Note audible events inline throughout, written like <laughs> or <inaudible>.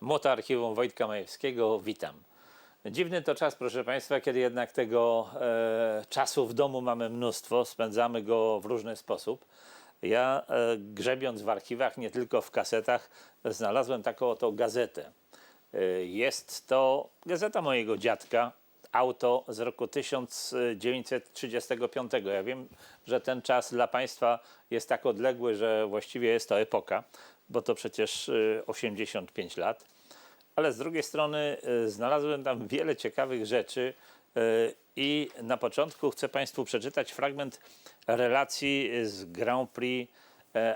Moto Archiwum Wojtka Majewskiego, witam. Dziwny to czas, proszę Państwa, kiedy jednak tego e, czasu w domu mamy mnóstwo, spędzamy go w różny sposób. Ja e, grzebiąc w archiwach, nie tylko w kasetach, znalazłem taką oto gazetę. E, jest to gazeta mojego dziadka, auto z roku 1935. Ja wiem, że ten czas dla Państwa jest tak odległy, że właściwie jest to epoka, bo to przecież e, 85 lat ale z drugiej strony y, znalazłem tam wiele ciekawych rzeczy y, i na początku chcę Państwu przeczytać fragment relacji z Grand Prix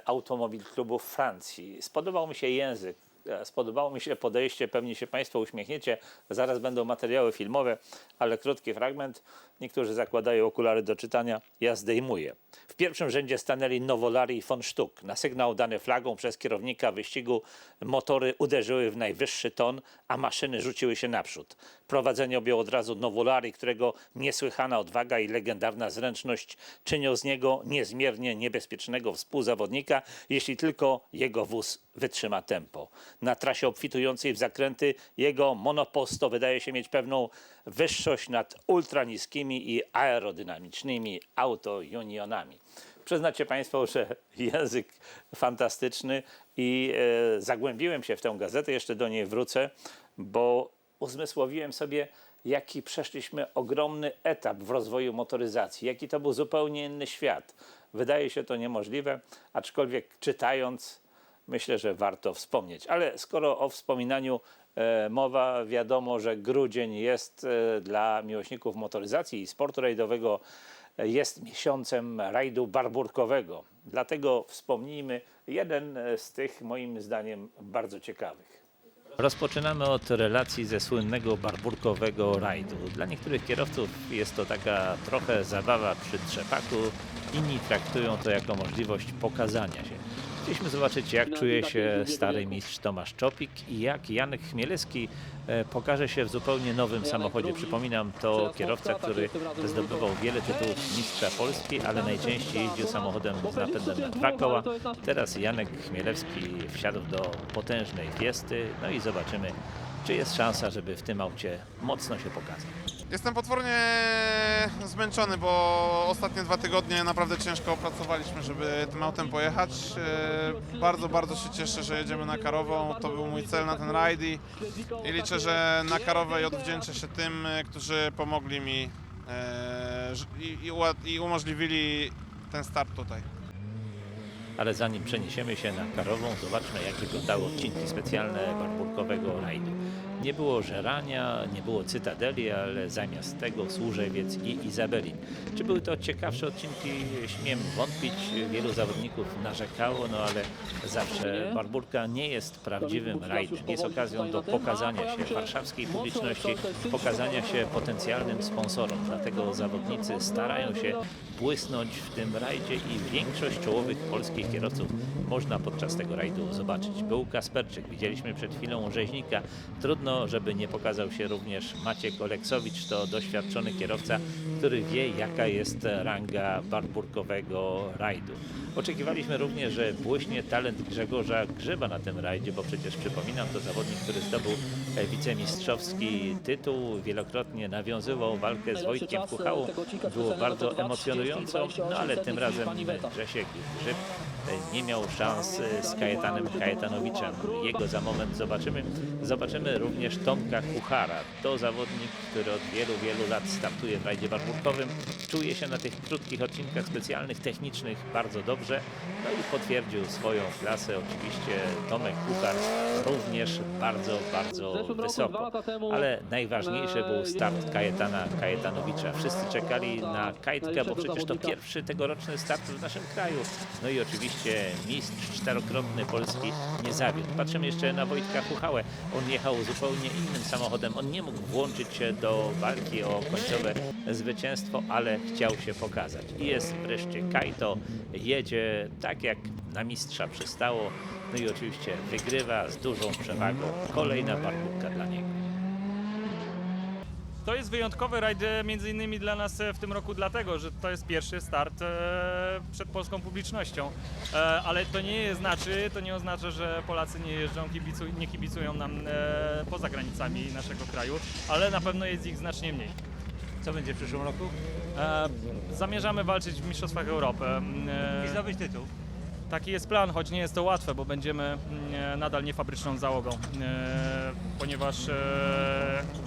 Automobil Klubu w Francji. Spodobał mi się język, spodobało mi się podejście, pewnie się Państwo uśmiechniecie, zaraz będą materiały filmowe, ale krótki fragment. Niektórzy zakładają okulary do czytania, ja zdejmuję. W pierwszym rzędzie stanęli Nowolari i von Sztuk. Na sygnał dany flagą przez kierownika wyścigu motory uderzyły w najwyższy ton, a maszyny rzuciły się naprzód. Prowadzenie objął od razu Nowolari, którego niesłychana odwaga i legendarna zręczność czynią z niego niezmiernie niebezpiecznego współzawodnika, jeśli tylko jego wóz wytrzyma tempo. Na trasie obfitującej w zakręty jego monoposto wydaje się mieć pewną wyższość nad ultraniskimi i aerodynamicznymi auto-unionami. Przyznacie Państwo, że <laughs> język fantastyczny i e, zagłębiłem się w tę gazetę, jeszcze do niej wrócę, bo uzmysłowiłem sobie, jaki przeszliśmy ogromny etap w rozwoju motoryzacji, jaki to był zupełnie inny świat. Wydaje się to niemożliwe, aczkolwiek czytając, myślę, że warto wspomnieć. Ale skoro o wspominaniu e, mowa, wiadomo, że grudzień jest e, dla miłośników motoryzacji i sportu rajdowego e, jest miesiącem rajdu barburkowego. Dlatego wspomnijmy jeden z tych, moim zdaniem, bardzo ciekawych. Rozpoczynamy od relacji ze słynnego barburkowego rajdu. Dla niektórych kierowców jest to taka trochę zabawa przy trzepaku, inni traktują to jako możliwość pokazania się. Chcieliśmy zobaczyć, jak czuje się stary mistrz Tomasz Czopik i jak Janek Chmielewski e, pokaże się w zupełnie nowym samochodzie. Przypominam, to kierowca, który zdobywał wiele tytułów mistrza Polski, ale najczęściej jeździł samochodem z napędem na dwa koła. Teraz Janek Chmielewski wsiadł do potężnej Fiesty, no i zobaczymy, czy jest szansa, żeby w tym aucie mocno się pokazał. Jestem potwornie zmęczony, bo ostatnie dwa tygodnie naprawdę ciężko opracowaliśmy, żeby tym autem pojechać. E, Bardzo, bardzo się cieszę, że jedziemy na Karową. To był mój cel na ten rajd i, i liczę, że na Karowej odwdzięczę się tym, e, którzy pomogli mi e, i, i umożliwili ten start tutaj. Ale zanim przeniesiemy się na Karową, zobaczmy jak wyglądały odcinki specjalne barburkowego rajdu. Nie było żerania, nie było cytadeli, ale zamiast tego Służewiec i Izabelin. Czy były to ciekawsze odcinki? Śmiem wątpić. Wielu zawodników narzekało, no ale zawsze Barburka nie jest prawdziwym rajdem. Jest okazją do pokazania się warszawskiej publiczności, pokazania się potencjalnym sponsorom. Dlatego zawodnicy starają się błysnąć w tym rajdzie i większość czołowych polskich kierowców można podczas tego rajdu zobaczyć. Był Kasperczyk, widzieliśmy przed chwilą rzeźnika. Trudno, żeby nie pokazał się również Maciek Oleksowicz, to doświadczony kierowca, który wie jaka jest ranga barburkowego rajdu. Oczekiwaliśmy również, że błyśnie talent Grzegorza Grzyba na tym rajdzie, bo przecież przypominam, to zawodnik, który zdobył e, wicemistrzowski tytuł, wielokrotnie nawiązywał walkę z Wojtkiem Kuchałą. Było bardzo emocjonująco, no ale tym razem Grzesiek Grzyb nie miał szans z Kajetanem Kajetanowiczem. Jego za moment zobaczymy. Zobaczymy również Tomka Kuchara. To zawodnik, który od wielu, wielu lat startuje w rajdzie barburkowym. Czuje się na tych krótkich odcinkach specjalnych, technicznych bardzo dobrze. No i potwierdził swoją klasę. Oczywiście Tomek Kuchar również bardzo, bardzo wysoko. Ale najważniejszy był start Kajetana Kajetanowicza. Wszyscy czekali na Kajtkę, bo przecież to pierwszy tegoroczny start w naszym kraju. No i oczywiście mistrz czterokrotny Polski nie zawiódł. Patrzymy jeszcze na Wojtka Kuchałę. On jechał zupełnie innym samochodem. On nie mógł włączyć się do walki o końcowe zwycięstwo, ale chciał się pokazać. I jest wreszcie Kajto. Jedzie tak jak na mistrza przystało. No i oczywiście wygrywa z dużą przewagą. Kolejna barburka dla niego. To jest wyjątkowy rajd e, między innymi dla nas e, w tym roku dlatego, że to jest pierwszy start e, przed polską publicznością. Ale to nie znaczy, to nie oznacza, że Polacy nie jeżdżą, kibicu, nie kibicują nam poza granicami naszego kraju, ale na pewno jest ich znacznie mniej. Co będzie w przyszłym roku? Zamierzamy walczyć w Mistrzostwach Europy. I zdobyć tytuł. Taki jest plan, choć nie jest to łatwe, bo będziemy mm, nadal niefabryczną załogą, e, ponieważ e,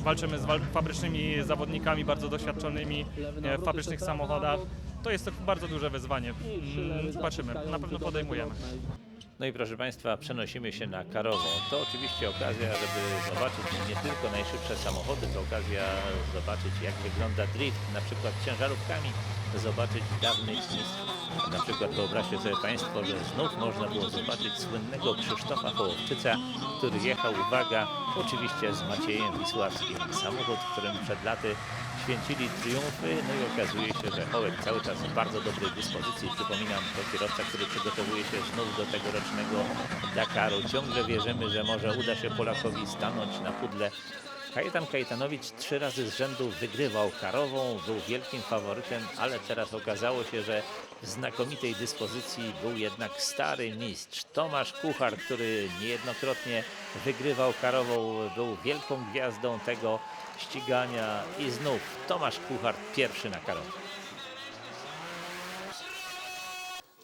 walczymy z fabrycznymi zawodnikami, bardzo doświadczonymi e, w fabrycznych samochodach. To jest to bardzo duże wyzwanie. Mm, Zobaczymy, na pewno podejmujemy. No i proszę Państwa, przenosimy się na Karową. To oczywiście okazja, żeby zobaczyć nie tylko najszybsze samochody, to okazja zobaczyć jak wygląda drift, na przykład ciężarówkami, zobaczyć dawnych mistrzów. Na przykład wyobraźcie sobie Państwo, że znów można było zobaczyć słynnego Krzysztofa Hołowczyca, który jechał, uwaga, oczywiście z Maciejem Wisławskim. Samochód, którym przed laty święcili triumfy, no i okazuje się, że Hołek cały czas w bardzo dobrej dyspozycji. Przypominam, to kierowca, który przygotowuje się znów do tegorocznego Dakaru. Ciągle wierzymy, że może uda się Polakowi stanąć na pudle. Kajetan Kajetanowicz trzy razy z rzędu wygrywał karową, był wielkim faworytem, ale teraz okazało się, że w znakomitej dyspozycji był jednak stary mistrz Tomasz Kuchar, który niejednokrotnie wygrywał karową, był wielką gwiazdą tego ścigania i znów Tomasz Kuchar pierwszy na karowie.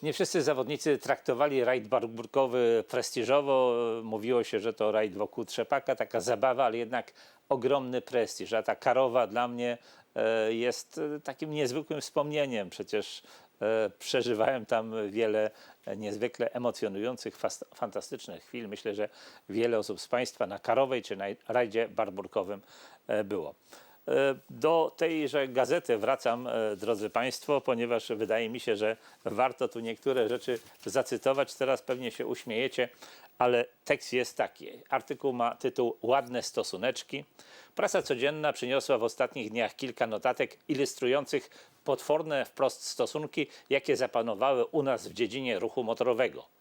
Nie wszyscy zawodnicy traktowali rajd barburkowy prestiżowo. Mówiło się, że to rajd wokół trzepaka, taka zabawa, ale jednak ogromny prestiż. A ta karowa dla mnie e, jest e, takim niezwykłym wspomnieniem. Przecież e, przeżywałem tam wiele niezwykle emocjonujących, fantastycznych chwil. Myślę, że wiele osób z Państwa na karowej czy na rajdzie barburkowym było. E, Do tejże gazety wracam, e, drodzy Państwo, ponieważ wydaje mi się, że warto tu niektóre rzeczy zacytować. Teraz pewnie się uśmiejecie, ale tekst jest taki. Artykuł ma tytuł Ładne stosuneczki. Prasa codzienna przyniosła w ostatnich dniach kilka notatek ilustrujących potworne wprost stosunki, jakie zapanowały u nas w dziedzinie ruchu motorowego.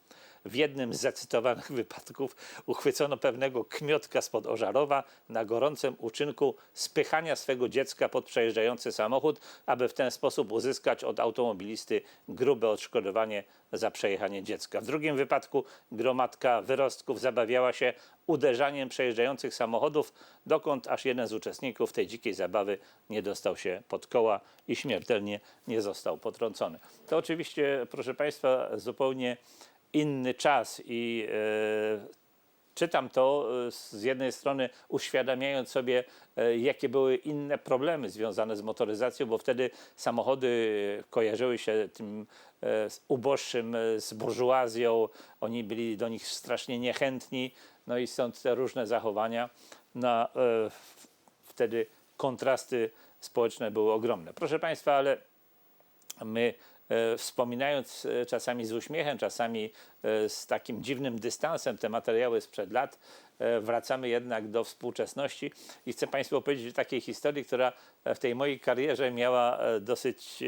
W jednym z zacytowanych <laughs> wypadków uchwycono pewnego kmiotka spod Ożarowa na gorącym uczynku spychania swego dziecka pod przejeżdżający samochód, aby w ten sposób uzyskać od automobilisty grube odszkodowanie za przejechanie dziecka. W drugim wypadku gromadka wyrostków zabawiała się uderzaniem przejeżdżających samochodów, dokąd aż jeden z uczestników tej dzikiej zabawy nie dostał się pod koła i śmiertelnie nie został potrącony. To oczywiście, proszę Państwa, zupełnie inny czas i e, czytam to e, z jednej strony uświadamiając sobie, e, jakie były inne problemy związane z motoryzacją, bo wtedy samochody kojarzyły się tym uboższym, z burżuazją, oni byli do nich strasznie niechętni, no i stąd te różne zachowania. No, wtedy kontrasty społeczne były ogromne. Proszę Państwa, ale my wspominając e, czasami z uśmiechem, czasami e, z takim dziwnym dystansem te materiały sprzed lat, e, wracamy jednak do współczesności. I chcę Państwu opowiedzieć o takiej historii, która w tej mojej karierze miała e, dosyć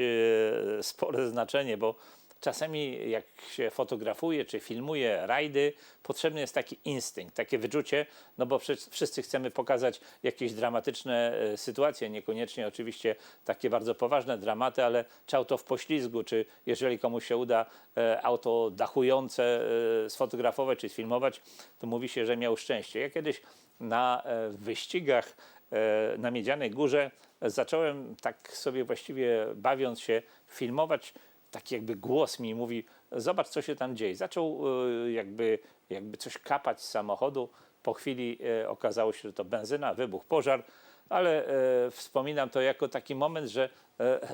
e, spore znaczenie, bo czasami jak się fotografuje czy filmuje rajdy, potrzebny jest taki instynkt, takie wyczucie, no bo wszyscy- chcemy pokazać jakieś dramatyczne e, sytuacje, niekoniecznie oczywiście takie bardzo poważne dramaty, ale czy auto w poślizgu, czy jeżeli komuś się uda e, auto dachujące e, sfotografować czy sfilmować, to mówi się, że miał szczęście. Ja kiedyś na wyścigach na Miedzianej Górze zacząłem tak sobie właściwie bawiąc się filmować taki jakby głos mi mówi, zobacz co się tam dzieje. Zaczął e, jakby, jakby coś kapać z samochodu. Po chwili e, okazało się, że to benzyna, wybuch pożar, ale e, wspominam to jako taki moment, że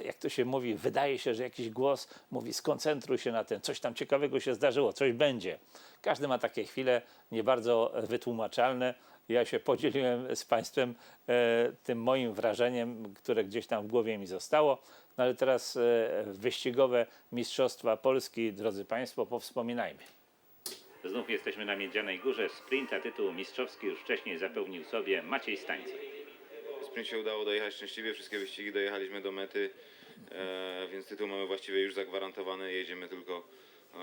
jak to się mówi, wydaje się, że jakiś głos mówi skoncentruj się na tym, coś tam ciekawego się zdarzyło, coś będzie. Każdy ma takie chwile nie bardzo wytłumaczalne. Ja się podzieliłem z Państwem e, tym moim wrażeniem, które gdzieś tam w głowie mi zostało. No ale teraz e, wyścigowe Mistrzostwa Polski, drodzy Państwo, powspominajmy. Znów jesteśmy na Miedzianej Górze. Sprint, a tytuł mistrzowski już wcześniej zapełnił sobie Maciej Stańca. W sprincie udało dojechać szczęśliwie, wszystkie wyścigi dojechaliśmy do mety, e, więc tytuł mamy właściwie już zagwarantowany. Jedziemy tylko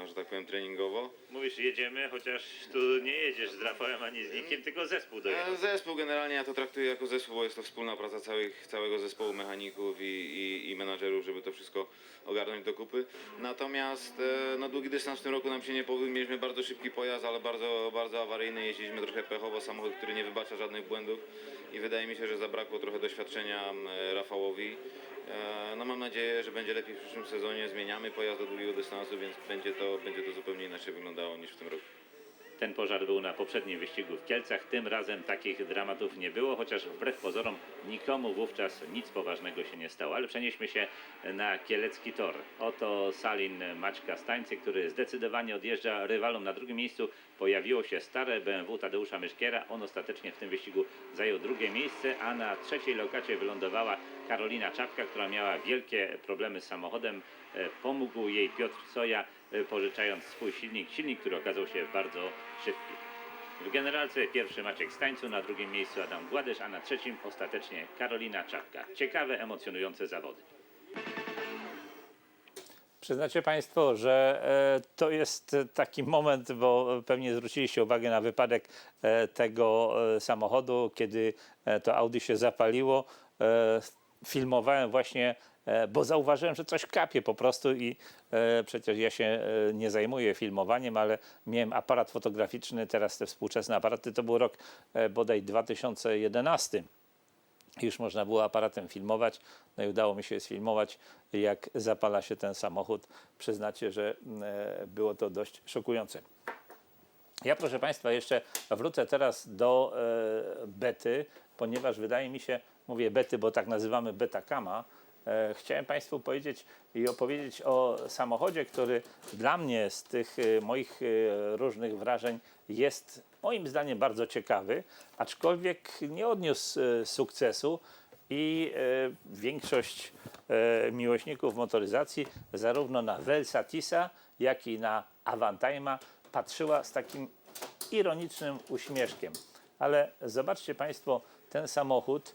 że tak powiem, treningowo. Mówisz, jedziemy, chociaż tu nie jedziesz z Rafałem ani z nikim, tylko zespół dojechał. E, Zespół generalnie ja to traktuję jako zespół, bo jest to wspólna praca całych, całego zespołu mechaników i, i, i menadżerów, żeby to wszystko ogarnąć do kupy. Natomiast e, no, długi dystans w tym roku nam się nie powiódł. Mieliśmy bardzo szybki pojazd, ale bardzo, bardzo awaryjny. Jeździliśmy trochę pechowo, samochód, który nie wybacza żadnych błędów i wydaje mi się, że zabrakło trochę doświadczenia m, Rafałowi. E, No mam nadzieję, że będzie lepiej w przyszłym sezonie. Zmieniamy pojazd do długiego dystansu, więc będzie to, będzie to zupełnie inaczej wyglądało niż w tym roku. Ten pożar był na poprzednim wyścigu w Kielcach. Tym razem takich dramatów nie było, chociaż wbrew pozorom nikomu wówczas nic poważnego się nie stało. Ale przenieśmy się na kielecki tor. Oto Salin Maćka Stańcy, który zdecydowanie odjeżdża rywalom. Na drugim miejscu pojawiło się stare BMW Tadeusza Myszkiera. On ostatecznie w tym wyścigu zajął drugie miejsce, a na trzeciej lokacie wylądowała Karolina Czapka, która miała wielkie problemy z samochodem. E, Pomógł jej Piotr Soja, pożyczając swój silnik, silnik, który okazał się bardzo szybki. W generalce pierwszy Maciek Stańcu, na drugim miejscu Adam Gładysz, a na trzecim ostatecznie Karolina Czapka. Ciekawe, emocjonujące zawody. Przyznacie Państwo, że e, to jest taki moment, bo pewnie zwróciliście uwagę na wypadek e, tego e, samochodu, kiedy e, to Audi się zapaliło. E, filmowałem właśnie, e, bo zauważyłem, że coś kapie po prostu i e, przecież ja się e, nie zajmuję filmowaniem, ale miałem aparat fotograficzny, teraz te współczesne aparaty, to był rok e, bodaj 2011 już można było aparatem filmować. No i udało mi się sfilmować, jak zapala się ten samochód. Przyznacie, że e, było to dość szokujące. Ja, proszę Państwa, jeszcze wrócę teraz do e, bety, ponieważ wydaje mi się, mówię bety, bo tak nazywamy beta kama. E, chciałem Państwu powiedzieć i opowiedzieć o samochodzie, który dla mnie z tych e, moich e, różnych wrażeń jest moim zdaniem bardzo ciekawy, aczkolwiek nie odniósł sukcesu i większość miłośników motoryzacji zarówno na Velsatisa, jak i na Avantime'a patrzyła z takim ironicznym uśmieszkiem. Ale zobaczcie Państwo, ten samochód,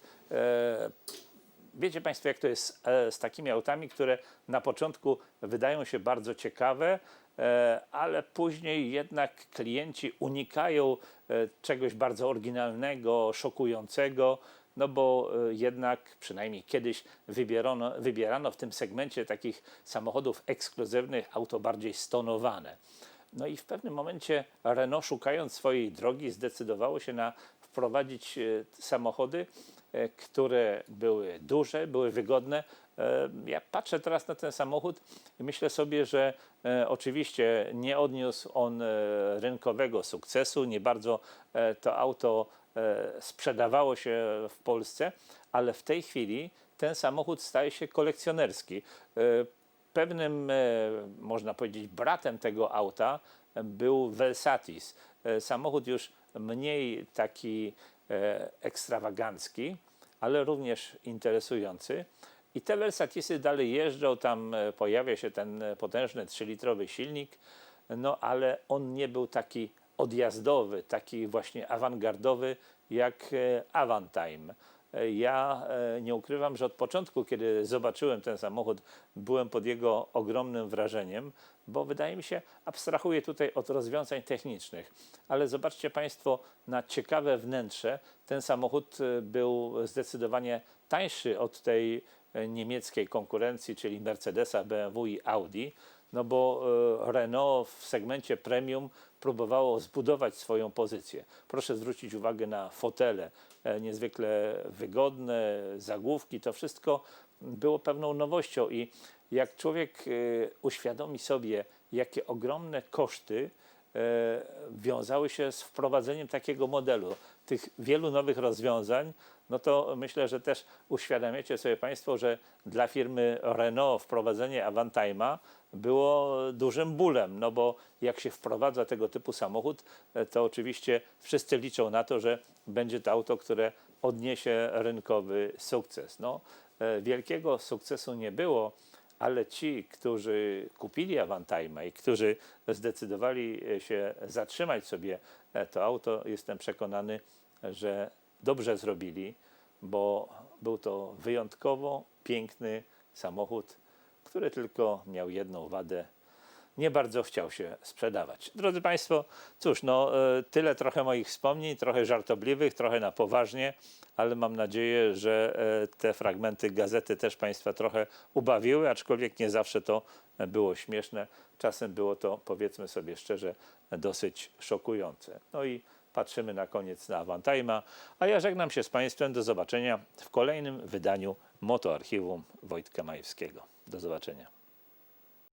wiecie Państwo jak to jest e, z takimi autami, które na początku wydają się bardzo ciekawe, e, ale później jednak klienci unikają e, czegoś bardzo oryginalnego, szokującego, no bo jednak przynajmniej kiedyś wybierano, wybierano w tym segmencie takich samochodów ekskluzywnych auto bardziej stonowane. No i w pewnym momencie Renault, szukając swojej drogi, zdecydowało się na wprowadzić samochody, które były duże, były wygodne. E, Ja patrzę teraz na ten samochód i myślę sobie, że e, oczywiście nie odniósł on e, rynkowego sukcesu, nie bardzo e, to auto e, sprzedawało się w Polsce, ale w tej chwili ten samochód staje się kolekcjonerski. E, Pewnym, e, można powiedzieć, bratem tego auta był Velsatis. E, Samochód już mniej taki e, ekstrawagancki, ale również interesujący. I te Velsatisy dalej jeżdżą, tam e, pojawia się ten e, potężny 3-litrowy silnik, no ale on nie był taki odjazdowy, taki właśnie awangardowy jak e, Avantime. E, Ja e, nie ukrywam, że od początku, kiedy zobaczyłem ten samochód, byłem pod jego ogromnym wrażeniem, bo wydaje mi się, abstrahuję tutaj od rozwiązań technicznych, ale zobaczcie Państwo na ciekawe wnętrze. Ten samochód e, był zdecydowanie tańszy od tej niemieckiej konkurencji, czyli Mercedesa, BMW i Audi no bo Renault w segmencie premium próbowało zbudować swoją pozycję. Proszę zwrócić uwagę na fotele, e, niezwykle wygodne, zagłówki, to wszystko było pewną nowością i jak człowiek e, uświadomi sobie, jakie ogromne koszty e, wiązały się z wprowadzeniem takiego modelu, tych wielu nowych rozwiązań, no to myślę, że też uświadamiacie sobie Państwo, że dla firmy Renault wprowadzenie Avantime'a było dużym bólem, no bo jak się wprowadza tego typu samochód, to oczywiście wszyscy liczą na to, że będzie to auto, które odniesie rynkowy sukces. No, e, wielkiego sukcesu nie było, ale ci, którzy kupili Avantime'a i którzy zdecydowali się zatrzymać sobie e, to auto, jestem przekonany, że dobrze zrobili, bo był to wyjątkowo piękny samochód, który tylko miał jedną wadę. nie bardzo chciał się sprzedawać. Drodzy Państwo, cóż, no e, tyle trochę moich wspomnień, trochę żartobliwych, trochę na poważnie, ale mam nadzieję, że e, te fragmenty gazety też Państwa trochę ubawiły, aczkolwiek nie zawsze to było śmieszne. Czasem było to, powiedzmy sobie szczerze, dosyć szokujące. No i patrzymy na koniec na Avantime'a, a ja żegnam się z Państwem. Do zobaczenia w kolejnym wydaniu Motoarchiwum Wojtka Majewskiego. Do zobaczenia.